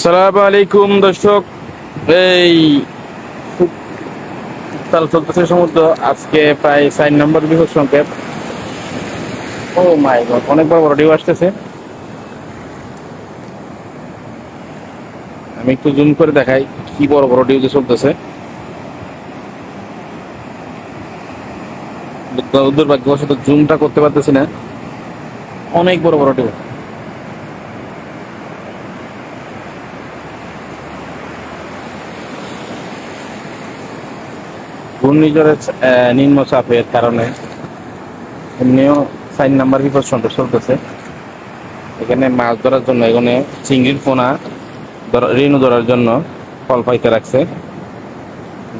সালাম আলাইকুম, দর্শক। এই তাল চলতেছে সমুদ্র। আজকে প্রায় চার নম্বর বিপদ সংকেত। ও মাই গড অনেক বড় বড় ডিউ আসতেছে। আমি একটু জুম করে দেখাই কি বড় বড় ডিউ যে চলতেছে দুর্ভাগ্যবশত জুমটা করতে পারতেছি না। অনেক বড় বড় ডিউ ঘূর্ণিঝড়ের নিম্নচাপের কারণে এমনিও চার নাম্বার বিপদ সংকেত চলতেছে। এখানে মাছ ধরার জন্য এখানে চিংড়ির পোনা রেণু ধরার জন্য ফল পাইতে রাখছে,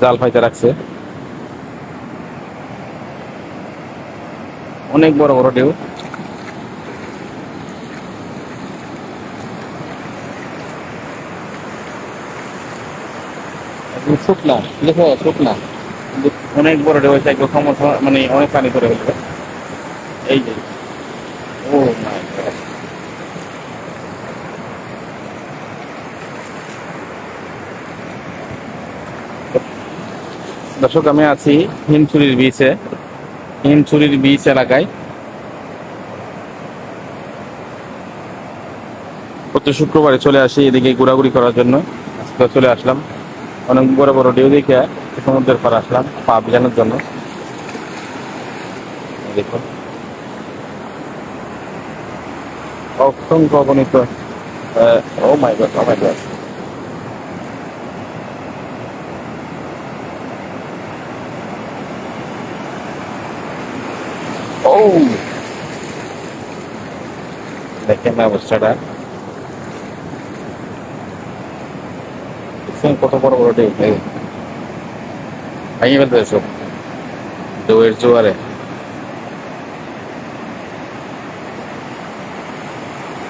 জাল পাইতে রাখছে। অনেক বড় বড় ঢেউ। শুকনা, দেখো শুকনা। অনেক বড় ঢেউ হয়েছে একদম সমস্যা মানে অনেক পানি করে ফেলবে এই যে। ও মাই দর্শক, আমি আছি হিমচুরির বিচে হিমচুরির বিচ এলাকায়। প্রতি শুক্রবারে চলে আসি এদিকে ঘোরাঘুরি করার জন্য। চলে আসলাম। অনেক বড় বড় ঢেউ দেখে সমুদ্রের পার আসলাম পা ভিজানোর জন্য। দেখুন। অসংখ্য অগণিত ও my god oh my god ও দেখেন অবস্থাটা। কত বড় বড় এই ভেঙে ফেলতে সব। ঢেউয়ের জোয়ারে।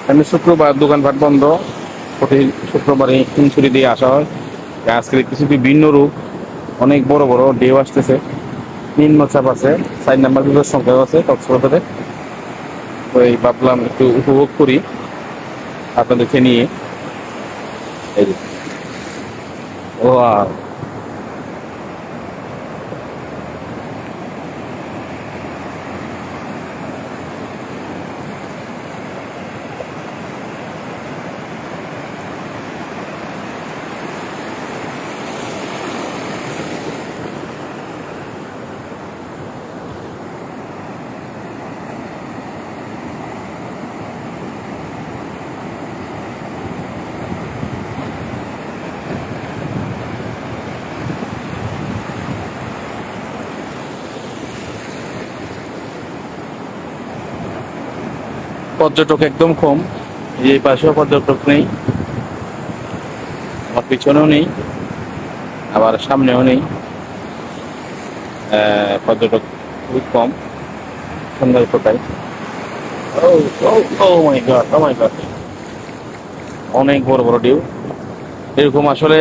আমি শুক্রবার দোকানপাট বন্ধ। প্রতি শুক্রবারে ইনসুরি দিয়ে আসা হয়। আজকে দেখতেছি বিভিন্ন রূপ। অনেক বড় বড় ঢেউ আসতেছে। নিম্ন চাপ আছে সাইড নাম্বার বিপদ সংখ্যা আছে কক্সবাজারে ওই ভাবলাম একটু উপভোগ করি আপনাদেরকে নিয়ে। এই যে। পর্যটক একদম কম। এই পাশেও পর্যটক নেই। আমার পিছনেও নেই। আবার সামনেও নেই। পর্যটক খুব কম। মাই গড ও মাই গড অনেক বড় বড় ডিউ এরকম আসলে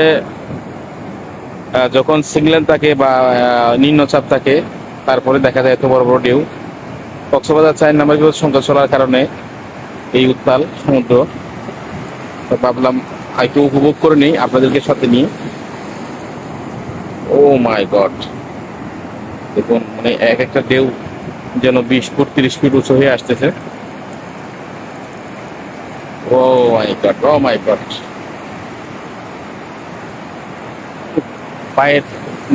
যখন সিগন্যাল থাকে বা নিম্নচাপ থাকে, তারপরে দেখা যায় এত বড় বড় ডিউ কক্সবাজার চার নাম্বার বিপদ সংখ্যা চলার কারণে এই উত্তাল সমুদ্র। ভাবলাম একটু উপভোগ করে নিই আপনাদেরকে সাথে নিয়ে। ও মাই গড দেখুন মানে এক একটা ঢেউ যেন বিশ ফুট তিরিশ ফিট উঁচু হয়ে আসতেছে। ও my god oh my god পায়ের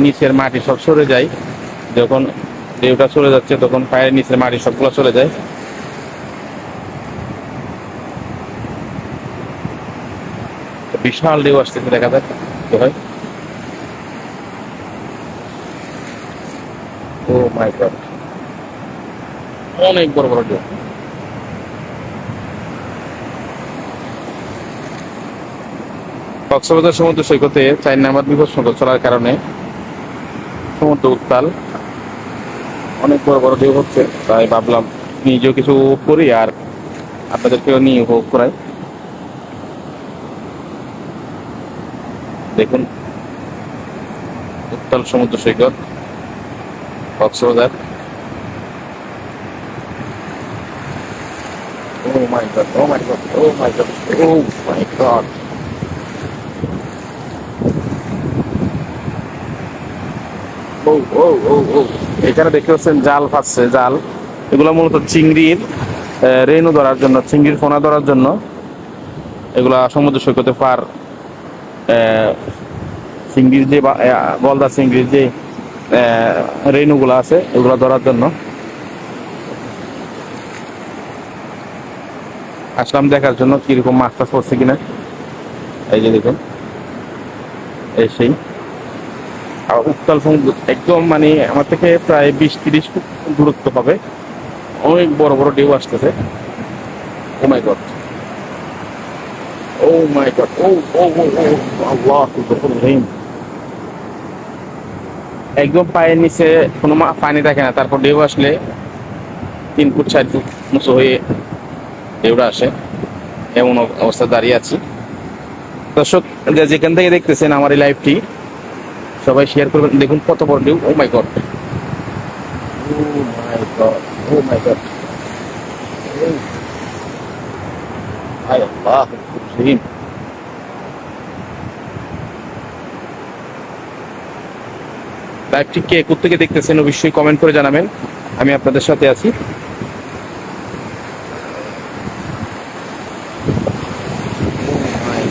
নিচের মাটি সব সরে যায়। যখন ঢেউটা চলে যাচ্ছে, তখন পায়ের নিচের মাটি সবগুলো চলে যায়। বিশাল ঢেউ আসতেছে, দেখা যাক কি হয়। Oh my god. অনেক বড় বড় ঢেউ। কক্সবাজার সমুদ্র সৈকতে চার নাম্বার বিপদ সংকট চলার কারণে সমুদ্র উত্তাল। অনেক বড় বড় ঢেউ হচ্ছে তাই ভাবলাম নিজেও কিছু করি আর আপনাদেরকেও নিয়ে উপভোগ করাই দেখুন উত্তাল সমুদ্র সৈকত Cox's Bazar Oh my god, oh my god, oh my god, oh my god. ও ও ও ও এখানে দেখতে পাচ্ছেন জাল ফাঁসছে জাল। এগুলো মূলত চিংড়ির রেনু ধরার জন্য চিংড়ির ফোনা ধরার জন্য। এগুলা সমুদ্র সৈকতে পার চিংড়ির যে গলদা চিংড়ির যে আহ, রেণুগুলো আছে এগুলো ধরার জন্য। আসলাম দেখার জন্য কীরকম মাছ টাছ পড়ছে কিনা। এই যে দেখুন এই সেই। উত্তাল একদম মানে আমার থেকে প্রায় বিশ তিরিশ ফুট দূরত্ব হবে অনেক বড় বড় ঢেউ আসতেছে। ও my god oh my god ও ও ও আল্লাহ একদম পায়ের নিচে কোনো পানি থাকে না, তারপর ঢেউ আসলে তিন ফুট, চার ফুট উঁচু হয়ে ঢেউটা আসে। এমন অব- অবস্থায় দাঁড়িয়ে আছি। দর্শক যেখান থেকে দেখতেছেন আমার এই লাইভটি সবাই শেয়ার করবেন। দেখুন কত বড় ঢেউ ও my god oh my god oh my god হায় আল্লাহ রহিম লাইভটি কে কোথেকে দেখতেছেন অবশ্যই কমেন্ট করে জানাবেন। আমি আপনাদের সাথে আছি। Oh my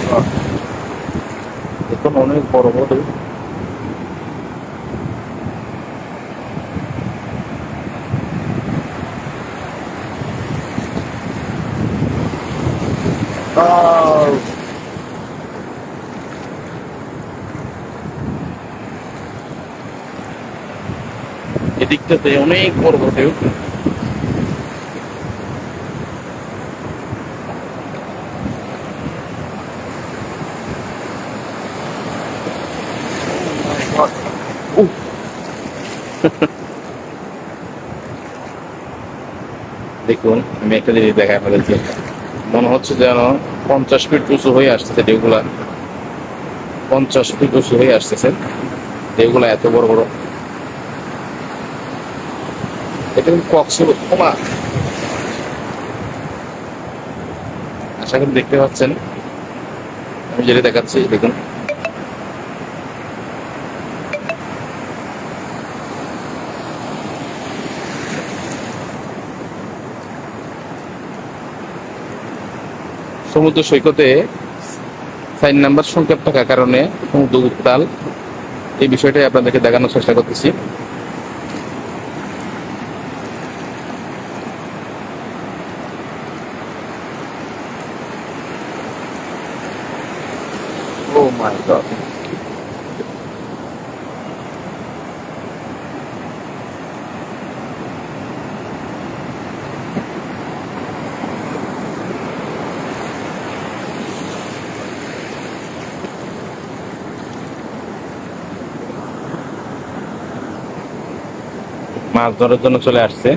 দেখুন অনেক বড় বড় আহ! এদিকটাতে অনেক বড় বড় ঢেউ দেখুন আমি একটা জিনিস দেখাই আপনাদেরকে মনে হচ্ছে যেন পঞ্চাশ ফিট উঁচু হয়ে আসতেছে ঢেউগুলা। পঞ্চাশ ফিট উঁচু হয়ে আসতেছে। ঢেউগুলা এত বড় বড়। এটা কিন্তু আশা করি দেখতে পাচ্ছেন। আমি যেটা দেখাচ্ছি, দেখুন। সমুদ্র সৈকতে সাইন নাম্বার সংক্ষেপ থাকার কারণে সমুদ্র উত্তাল এই বিষয়টাই আপনাদেরকে দেখানোর চেষ্টা করতেছি Oh my god. মাছ ধরার জন্য চলে আসছে।